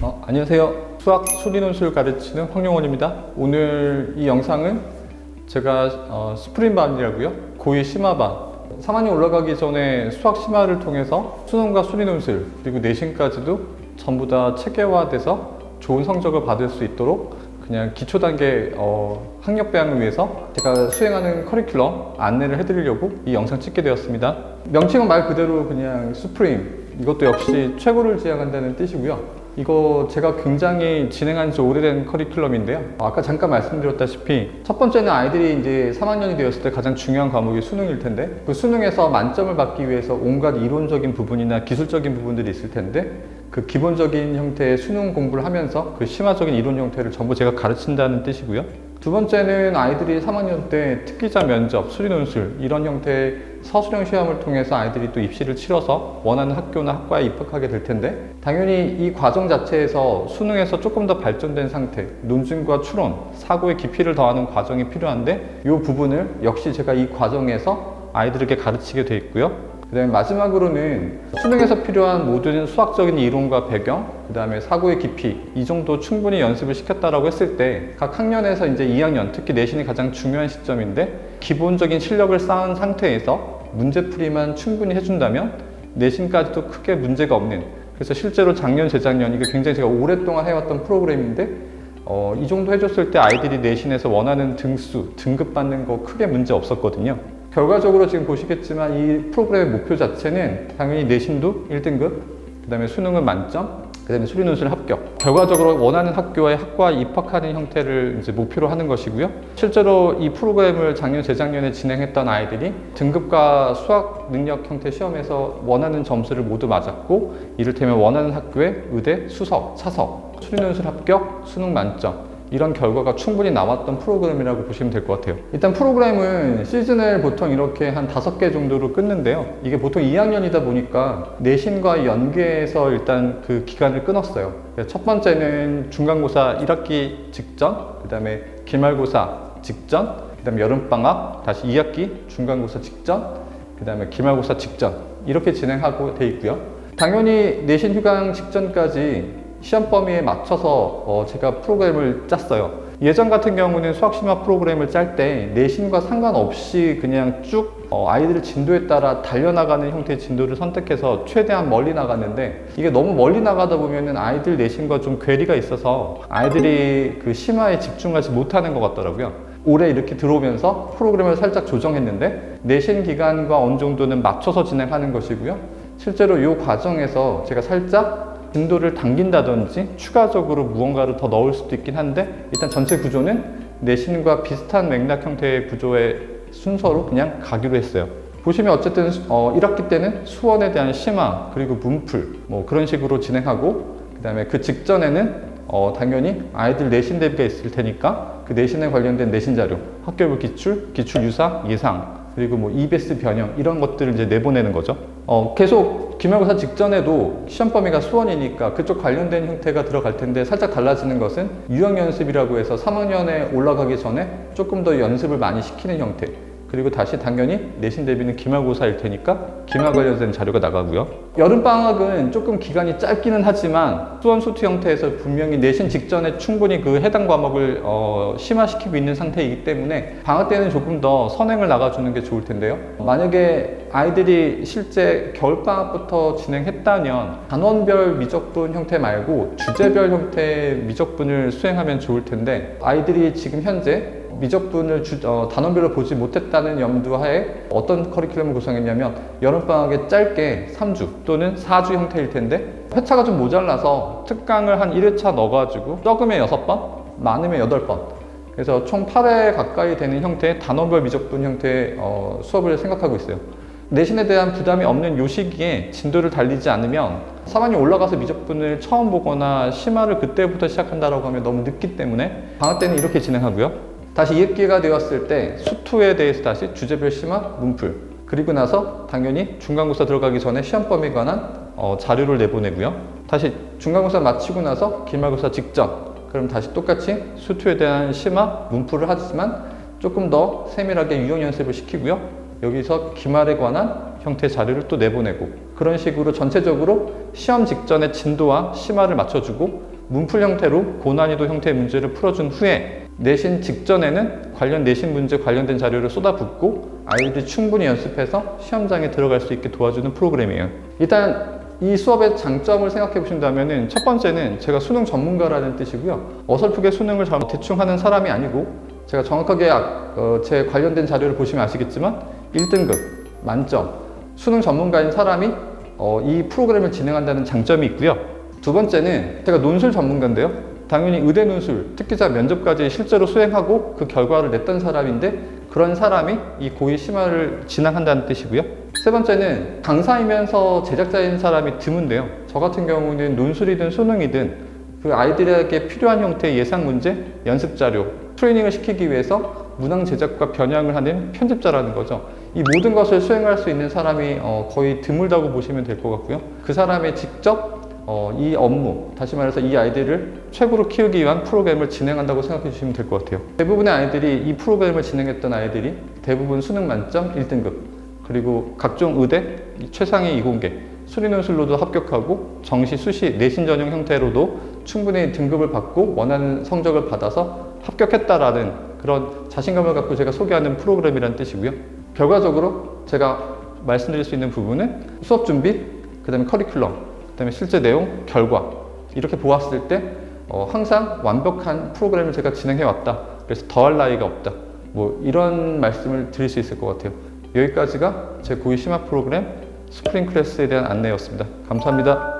어, 안녕하세요. 수학 수리논술 가르치는 황용원입니다. 오늘 이 영상은 제가 어, 스프린반이라고요. 고2 심화반. 3학년 올라가기 전에 수학 심화를 통해서 수능과 수리논술 그리고 내신까지도 전부 다 체계화돼서 좋은 성적을 받을 수 있도록 그냥 기초 단계 어, 학력 배양을 위해서 제가 수행하는 커리큘럼 안내를 해드리려고 이 영상 찍게 되었습니다. 명칭은 말 그대로 그냥 수프림 이것도 역시 최고를 지향한다는 뜻이고요. 이거 제가 굉장히 진행한 지 오래된 커리큘럼인데요. 아까 잠깐 말씀드렸다시피 첫 번째는 아이들이 이제 3학년이 되었을 때 가장 중요한 과목이 수능일 텐데 그 수능에서 만점을 받기 위해서 온갖 이론적인 부분이나 기술적인 부분들이 있을 텐데 그 기본적인 형태의 수능 공부를 하면서 그 심화적인 이론 형태를 전부 제가 가르친다는 뜻이고요. 두 번째는 아이들이 3학년 때 특기자 면접, 수리논술 이런 형태의 서술형 시험을 통해서 아이들이 또 입시를 치러서 원하는 학교나 학과에 입학하게 될 텐데 당연히 이 과정 자체에서 수능에서 조금 더 발전된 상태, 논증과 추론, 사고의 깊이를 더하는 과정이 필요한데 이 부분을 역시 제가 이 과정에서 아이들에게 가르치게 돼 있고요. 그 다음에 마지막으로는 수능에서 필요한 모든 수학적인 이론과 배경, 그 다음에 사고의 깊이, 이 정도 충분히 연습을 시켰다라고 했을 때 각 학년에서 이제 2학년, 특히 내신이 가장 중요한 시점인데 기본적인 실력을 쌓은 상태에서 문제풀이만 충분히 해준다면 내신까지도 크게 문제가 없는 그래서 실제로 작년, 재작년 이게 굉장히 제가 오랫동안 해왔던 프로그램인데 어, 이 정도 해줬을 때 아이들이 내신에서 원하는 등수, 등급 받는 거 크게 문제 없었거든요. 결과적으로 지금 보시겠지만 이 프로그램의 목표 자체는 당연히 내신도 1등급, 그 다음에 수능은 만점, 그 다음에 수리논술 합격. 결과적으로 원하는 학교에 학과에 입학하는 형태를 이제 목표로 하는 것이고요. 실제로 이 프로그램을 작년, 재작년에 진행했던 아이들이 등급과 수학 능력 형태 시험에서 원하는 점수를 모두 맞았고, 이를테면 원하는 학교에 의대, 수석, 차석, 수리논술 합격, 수능 만점. 이런 결과가 충분히 나왔던 프로그램이라고 보시면 될 것 같아요. 일단 프로그램은 시즌을 보통 이렇게 한 다섯 개 정도로 끊는데요. 이게 보통 2학년이다 보니까 내신과 연계해서 일단 그 기간을 끊었어요. 그래서 첫 번째는 중간고사 1학기 직전, 그 다음에 기말고사 직전, 그 다음에 여름방학, 다시 2학기 중간고사 직전, 그 다음에 기말고사 직전 이렇게 진행하고 돼 있고요. 당연히 내신 휴강 직전까지 시험 범위에 맞춰서 어, 제가 프로그램을 짰어요. 예전 같은 경우는 수학 심화 프로그램을 짤 때 내신과 상관없이 그냥 쭉 어, 아이들 진도에 따라 달려나가는 형태의 진도를 선택해서 최대한 멀리 나갔는데 이게 너무 멀리 나가다 보면은 아이들 내신과 좀 괴리가 있어서 아이들이 그 심화에 집중하지 못하는 것 같더라고요. 올해 이렇게 들어오면서 프로그램을 살짝 조정했는데 내신 기간과 어느 정도는 맞춰서 진행하는 것이고요. 실제로 이 과정에서 제가 살짝 진도를 당긴다든지 추가적으로 무언가를 더 넣을 수도 있긴 한데 일단 전체 구조는 내신과 비슷한 맥락 형태의 구조의 순서로 그냥 가기로 했어요. 보시면 어쨌든 어, 1학기 때는 수원에 대한 심화 그리고 문풀 뭐 그런 식으로 진행하고 그 다음에 그 직전에는 어, 당연히 아이들 내신 대비가 있을 테니까 그 내신에 관련된 내신 자료, 학교부 기출, 기출 유사, 예상 그리고 뭐 EBS 변형 이런 것들을 이제 내보내는 거죠. 어, 계속 기말고사 직전에도 시험 범위가 수원이니까 그쪽 관련된 형태가 들어갈 텐데 살짝 달라지는 것은 유형 연습이라고 해서 3학년에 올라가기 전에 조금 더 연습을 많이 시키는 형태. 그리고 다시 당연히 내신 대비는 기말고사일 테니까 기말 관련된 자료가 나가고요. 여름방학은 조금 기간이 짧기는 하지만 수원 수투 형태에서 분명히 내신 직전에 충분히 그 해당 과목을 어, 심화시키고 있는 상태이기 때문에 방학 때는 조금 더 선행을 나가주는 게 좋을 텐데요. 만약에 아이들이 실제 겨울방학부터 진행했다면 단원별 미적분 형태 말고 주제별 형태의 미적분을 수행하면 좋을 텐데 아이들이 지금 현재 미적분을 주, 어, 단원별로 보지 못했다는 염두하에 어떤 커리큘럼을 구성했냐면 여름방학에 짧게 3주 또는 4주 형태일 텐데 회차가 좀 모자라서 특강을 한 1회차 넣어가지고 적으면 6번, 많으면 8번 그래서 총 8회 가까이 되는 형태의 단원별 미적분 형태의 어, 수업을 생각하고 있어요. 내신에 대한 부담이 없는 요 시기에 진도를 달리지 않으면 3학년 올라가서 미적분을 처음 보거나 심화를 그때부터 시작한다고 하면 너무 늦기 때문에 방학 때는 이렇게 진행하고요. 다시 2학기가 되었을 때 수투에 대해서 다시 주제별 심화, 문풀 그리고 나서 당연히 중간고사 들어가기 전에 시험 범위에 관한 어, 자료를 내보내고요. 다시 중간고사 마치고 나서 기말고사 직전 그럼 다시 똑같이 수투에 대한 심화, 문풀을 하지만 조금 더 세밀하게 유형 연습을 시키고요. 여기서 기말에 관한 형태의 자료를 또 내보내고 그런 식으로 전체적으로 시험 직전의 진도와 심화를 맞춰주고 문풀 형태로 고난이도 형태의 문제를 풀어준 후에 내신 직전에는 관련 내신 문제 관련된 자료를 쏟아붓고 아이들이 충분히 연습해서 시험장에 들어갈 수 있게 도와주는 프로그램이에요. 일단 이 수업의 장점을 생각해 보신다면은 첫 번째는 제가 수능 전문가라는 뜻이고요. 어설프게 수능을 잘 대충 하는 사람이 아니고 제가 정확하게 아- 어, 제 관련된 자료를 보시면 아시겠지만 1등급 만점 수능 전문가인 사람이 어, 이 프로그램을 진행한다는 장점이 있고요. 두 번째는 제가 논술 전문가인데요. 당연히 의대 논술, 특기자 면접까지 실제로 수행하고 그 결과를 냈던 사람인데 그런 사람이 이 고의 심화를 진행한다는 뜻이고요. 세 번째는 강사이면서 제작자인 사람이 드문데요. 저 같은 경우는 논술이든 수능이든 그 아이들에게 필요한 형태의 예상 문제, 연습 자료, 트레이닝을 시키기 위해서 문항 제작과 변형을 하는 편집자라는 거죠. 이 모든 것을 수행할 수 있는 사람이 어, 거의 드물다고 보시면 될 것 같고요. 그 사람이 직접 어, 이 업무, 다시 말해서 이 아이들을 최고로 키우기 위한 프로그램을 진행한다고 생각해 주시면 될 것 같아요. 대부분의 아이들이 이 프로그램을 진행했던 아이들이 대부분 수능 만점 1등급, 그리고 각종 의대 이 최상위 이공계, 수리논술로도 합격하고 정시, 수시, 내신 전형 형태로도 충분히 등급을 받고 원하는 성적을 받아서 합격했다라는 그런 자신감을 갖고 제가 소개하는 프로그램이라는 뜻이고요. 결과적으로 제가 말씀드릴 수 있는 부분은 수업 준비, 그 다음에 커리큘럼, 그 다음에 실제 내용, 결과 이렇게 보았을 때 어, 항상 완벽한 프로그램을 제가 진행해 왔다. 그래서 더할 나위가 없다. 뭐 이런 말씀을 드릴 수 있을 것 같아요. 여기까지가 제 고위 심화 프로그램 스프링 클래스에 대한 안내였습니다. 감사합니다.